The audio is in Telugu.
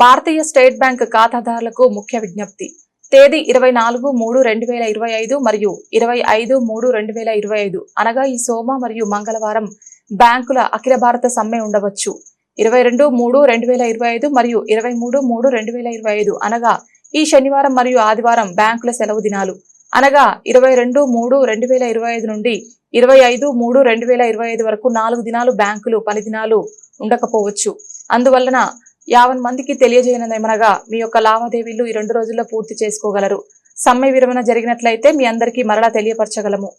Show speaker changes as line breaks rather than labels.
భారతీయ స్టేట్ బ్యాంక్ ఖాతాదారులకు ముఖ్య విజ్ఞప్తి. తేదీ ఇరవై నాలుగు మూడు రెండు వేల ఇరవై ఐదు మరియు ఇరవై ఐదు మూడు రెండు వేల ఇరవై ఐదు. అనగా ఈ సోమ మరియు మంగళవారం బ్యాంకుల అఖిల భారత సమ్మె ఉండవచ్చు. ఇరవై రెండు మూడు రెండు వేల ఇరవై ఐదు మరియు ఇరవై మూడు మూడు రెండు వేల ఇరవై ఐదు. అనగా ఈ శనివారం మరియు ఆదివారం బ్యాంకుల సెలవు దినాలు. అనగా ఇరవై రెండు మూడు రెండు వేల ఇరవై ఐదు నుండి ఇరవై ఐదు మూడు రెండు వేల ఇరవై ఐదు వరకు నాలుగు దినాలు బ్యాంకులు పని దినాలు ఉండకపోవచ్చు. అందువలన యావన్ మందికి తెలియజేయనదేమనగా మీ యొక్క లావాదేవీలు ఈ రెండు రోజుల్లో పూర్తి చేసుకోగలరు. సమ్మె విరమణ జరిగినట్లయితే మీ అందరికీ మరలా తెలియపరచగలము.